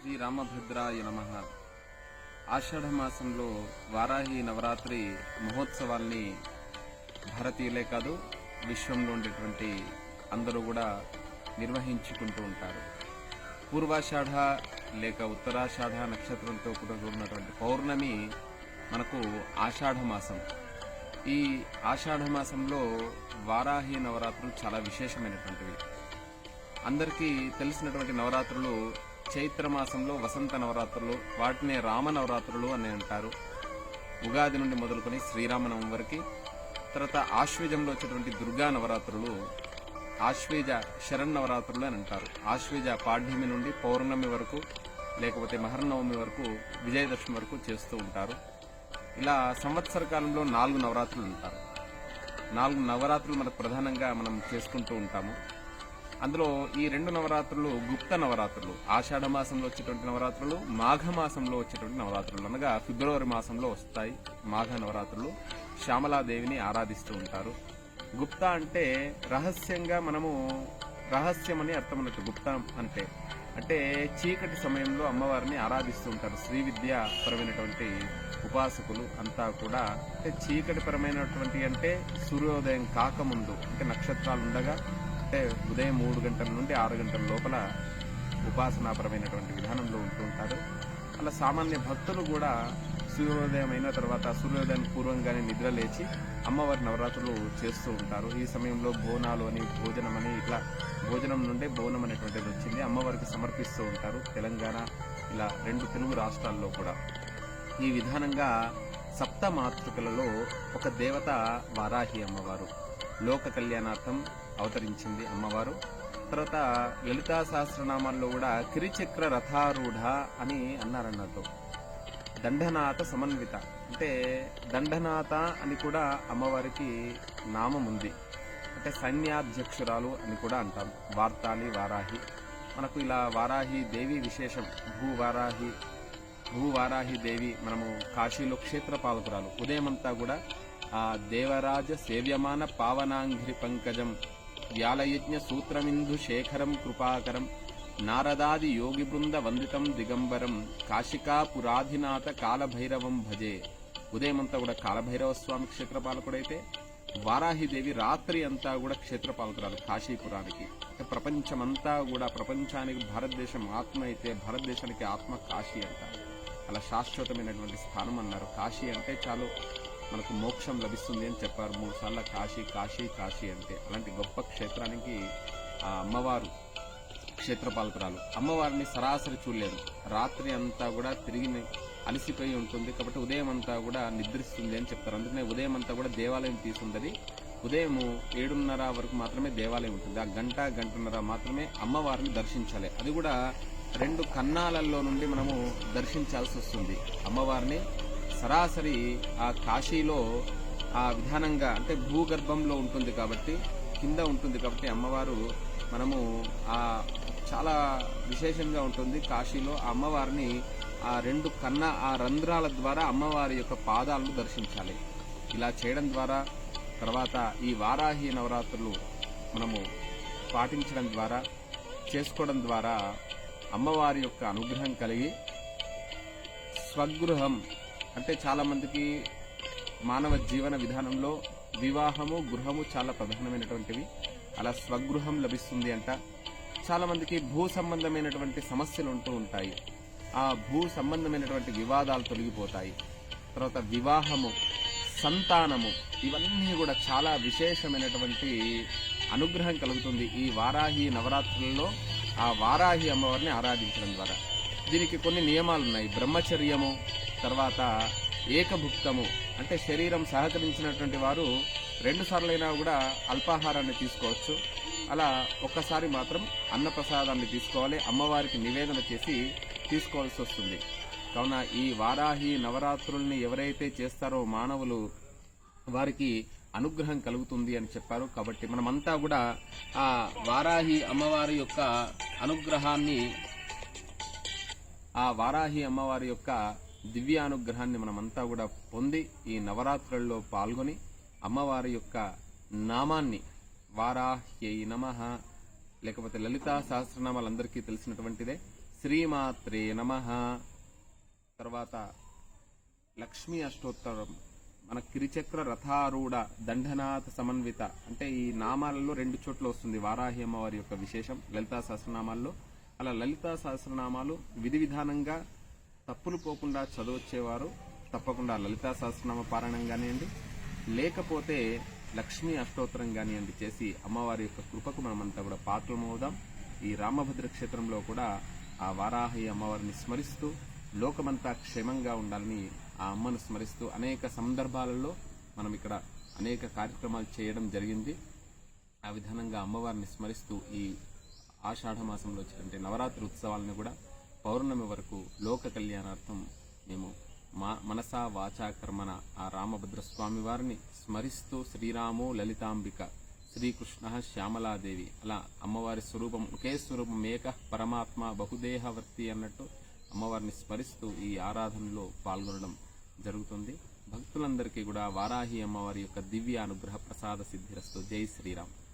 శ్రీ రామభద్రాయ నమ. ఆషాఢ మాసంలో వారాహి నవరాత్రి మహోత్సవాల్ని భారతీయులే కాదు విశ్వంలో ఉండేటువంటి అందరూ కూడా నిర్వహించుకుంటూ ఉంటారు. పూర్వాషాఢ లేక ఉత్తరాషాఢ నక్షత్రంతో కూడా ఉన్నటువంటి పౌర్ణమి మనకు ఆషాఢ మాసం ఈ ఆషాఢ మాసంలో వారాహి నవరాత్రులు చాలా విశేషమైనటువంటివి. అందరికీ తెలిసినటువంటి నవరాత్రులు చైత్ర మాసంలో వసంత నవరాత్రులు వాటినే రామ నవరాత్రులు అని అంటారు. ఉగాది నుండి మొదలుకొని శ్రీరామనవమి వరకు. తర్వాత ఆశ్వేజంలో వచ్చేటువంటి దుర్గా నవరాత్రులు ఆశ్వేజ శరన్నవరాత్రులు అని అంటారు. ఆశ్వేజ పాడ్యమి నుండి పౌర్ణమి వరకు లేకపోతే మహర్నవమి వరకు విజయదశమి వరకు చేస్తూ ఉంటారు. ఇలా సంవత్సర కాలంలో నాలుగు నవరాత్రులు ఉంటారు నాలుగు నవరాత్రులు మనకు ప్రధానంగా మనం చేసుకుంటూ ఉంటాము. అందులో ఈ రెండు నవరాత్రులు గుప్త నవరాత్రులు ఆషాఢ మాసంలో వచ్చేటువంటి నవరాత్రులు మాఘ మాసంలో వచ్చేటువంటి నవరాత్రులు. అనగా ఫిబ్రవరి మాసంలో వస్తాయి మాఘ నవరాత్రులు. శ్యామలాదేవిని ఆరాధిస్తూ ఉంటారు. గుప్త అంటే రహస్యంగా మనము రహస్యం అని అర్థం అన్నట్టు గుప్త అంటే. అంటే చీకటి సమయంలో అమ్మవారిని ఆరాధిస్తూ ఉంటారు. శ్రీ విద్య పరమైనటువంటి ఉపాసకులు అంతా కూడా. అంటే చీకటి పరమైనటువంటి అంటే సూర్యోదయం కాకముందు అంటే నక్షత్రాలు ఉండగా అంటే ఉదయం మూడు గంటల నుండి ఆరు గంటల లోపల ఉపాసనాపరమైనటువంటి విధానంలో ఉంటూ ఉంటారు. అలా సామాన్య భక్తులు కూడా సూర్యోదయం అయిన తర్వాత సూర్యోదయం పూర్వంగానే నిద్ర లేచి అమ్మవారి నవరాత్రులు చేస్తూ ఉంటారు. ఈ సమయంలో బోనాలు అని భోజనం అని ఇట్లా భోజనం నుండే బోనం అనేటువంటిది వచ్చింది. అమ్మవారికి సమర్పిస్తూ ఉంటారు. తెలంగాణ ఇలా రెండు తెలుగు రాష్ట్రాల్లో కూడా. ఈ విధానంగా సప్త మాతృకలలో ఒక దేవత వారాహి అమ్మవారు. లోక కళ్యాణార్థం అవతరించింది అమ్మవారు. తర్వాత లలితా సహస్రనామాల్లో కూడా కిరిచక్ర రథారూఢ అని అన్నారన్నట్టు. దండనాథ సమన్విత. అంటే దండనాథ అని కూడా అమ్మవారికి నామం ఉంది. అంటే సైన్యాధ్యక్షురాలు అని కూడా అంటాం. వార్తాలి వారాహి. మనకు ఇలా వారాహి దేవి విశేషం. భూ వారాహి భూ వారాహి దేవి మనము కాశీలో క్షేత్రపాలకురాలు. ఉదయమంతా కూడా ఆ దేవరాజ సేవ్యమాన పావనాంఘ్రి పంకజం వ్యాలయజ్ఞ సూత్రమిందు శేఖరం కృపాకరం నారదాది యోగి బృంద వందితం దిగంబరం కాశికాపురాధినాథ కాలభైరవం భజే. ఉదయమంతా కూడా కాలభైరవ స్వామి క్షేత్రపాలకుడైతే వారాహిదేవి రాత్రి అంతా కూడా క్షేత్రపాలకురాలు కాశీపురానికి. ప్రపంచమంతా కూడా ప్రపంచానికి భారతదేశం ఆత్మ అయితే భారతదేశానికి ఆత్మ కాశీ అంటారు. అలా శాశ్వతమైనటువంటి స్థానం అన్నారు. కాశీ అంటే చాలు మనకు మోక్షం లభిస్తుంది అని చెప్పారు. మూడు సార్లు కాశీ కాశీ కాశీ అంటే అలాంటి గొప్ప క్షేత్రానికి ఆ అమ్మవారు క్షేత్రపాలకురాలు. అమ్మవారిని సరాసరి చూడలేదు. రాత్రి అంతా కూడా తిరిగి అలసిపోయి ఉంటుంది కాబట్టి ఉదయం అంతా కూడా నిద్రిస్తుంది అని చెప్తారు. అందుకనే ఉదయం అంతా కూడా దేవాలయం తీసుందని ఉదయం ఏడున్నర వరకు మాత్రమే దేవాలయం ఉంటుంది. ఆ గంట గంటన్నర మాత్రమే అమ్మవారిని దర్శించాలి. అది కూడా రెండు కన్నాలలో నుండి మనము దర్శించాల్సి వస్తుంది. అమ్మవారిని సరాసరి ఆ కాశీలో ఆ విధానంగా అంటే భూగర్భంలో ఉంటుంది కాబట్టి కింద ఉంటుంది కాబట్టి అమ్మవారు మనము ఆ చాలా విశేషంగా ఉంటుంది కాశీలో. ఆ అమ్మవారిని ఆ రెండు కన్న ఆ రంధ్రాల ద్వారా అమ్మవారి యొక్క పాదాలను దర్శించాలి. ఇలా చేయడం ద్వారా తర్వాత ఈ వారాహి నవరాత్రులు మనము పాటించడం ద్వారా చేసుకోవడం ద్వారా అమ్మవారి యొక్క అనుగ్రహం కలిగి స్వగృహం అంటే చాలామందికి మానవ జీవన విధానంలో వివాహము గృహము చాలా ప్రధానమైనటువంటివి. అలా స్వగృహం లభిస్తుంది అంట. చాలామందికి భూ సంబంధమైనటువంటి సమస్యలు ఉంటూ ఉంటాయి. ఆ భూ సంబంధమైనటువంటి వివాదాలు తొలగిపోతాయి. తర్వాత వివాహము సంతానము ఇవన్నీ కూడా చాలా విశేషమైనటువంటి అనుగ్రహం కలుగుతుంది. ఈ వారాహి నవరాత్రులలో ఆ వారాహి అమ్మవారిని ఆరాధించడం ద్వారా. దీనికి కొన్ని నియమాలు ఉన్నాయి. బ్రహ్మచర్యము తర్వాత ఏకభుక్తము అంటే శరీరం సహకరించినటువంటి వారు రెండు సార్లైనా కూడా అల్పాహారాన్ని తీసుకోవచ్చు. అలా ఒక్కసారి మాత్రం అన్నప్రసాదాన్ని తీసుకోవాలి అమ్మవారికి నివేదన చేసి తీసుకోవాల్సి వస్తుంది. కావున ఈ వారాహి నవరాత్రుల్ని ఎవరైతే చేస్తారో మానవులు వారికి అనుగ్రహం కలుగుతుంది అని చెప్పారు. కాబట్టి మనమంతా కూడా ఆ వారాహి అమ్మవారి యొక్క అనుగ్రహాన్ని ఆ వారాహి అమ్మవారి యొక్క దివ్యానుగ్రహాన్ని మనమంతా కూడా పొంది ఈ నవరాత్రుల్లో పాల్గొని అమ్మవారి యొక్క నామాన్ని వారాహ్యై నమ. లేకపోతే లలితా సహస్రనామాలందరికీ తెలిసినటువంటిదే శ్రీమాత్రే నమ. తర్వాత లక్ష్మీ అష్టోత్తరం మన కిరిచక్ర రథారూఢ దండనాథ సమన్విత అంటే ఈ నామాలలో రెండు చోట్ల వస్తుంది వారాహి అమ్మవారి యొక్క విశేషం లలితా సహస్రనామాల్లో. అలా లలితా సహస్రనామాలు విధి విధానంగా తప్పులు పోకుండా చదవచ్చేవారు తప్పకుండా లలితా సహస్రనామ పారాయణం కానివ్వండి లేకపోతే లక్ష్మీ అష్టోత్తరం కానివ్వండి చేసి అమ్మవారి యొక్క కృపకు మనమంతా కూడా పాత్రమవుదాం ఈ రామభద్ర క్షేత్రంలో కూడా ఆ వారాహి అమ్మవారిని స్మరిస్తూ లోకమంతా క్షేమంగా ఉండాలని ఆ అమ్మను స్మరిస్తూ అనేక సందర్భాలలో మనం ఇక్కడ అనేక కార్యక్రమాలు చేయడం జరిగింది. ఆ విధానంగా అమ్మవారిని స్మరిస్తూ ఈ ఆషాఢ మాసంలో వచ్చే నవరాత్రి ఉత్సవాలను కూడా పౌర్ణమి వరకు లోక కళ్యాణార్థం మేము మా మనసా వాచా కర్మన ఆ రామభద్రస్వామి వారిని స్మరిస్తూ శ్రీరాము లలితాంబిక శ్రీకృష్ణ శ్యామలాదేవి అలా అమ్మవారి స్వరూపం ఒకే స్వరూపం ఏక పరమాత్మ బహుదేహవర్తి అన్నట్టు అమ్మవారిని స్మరిస్తూ ఈ ఆరాధనలో పాల్గొనడం జరుగుతుంది. భక్తులందరికీ కూడా వారాహి అమ్మవారి యొక్క దివ్య అనుగ్రహ ప్రసాద సిద్ధిరస్తు. జై శ్రీరామ్.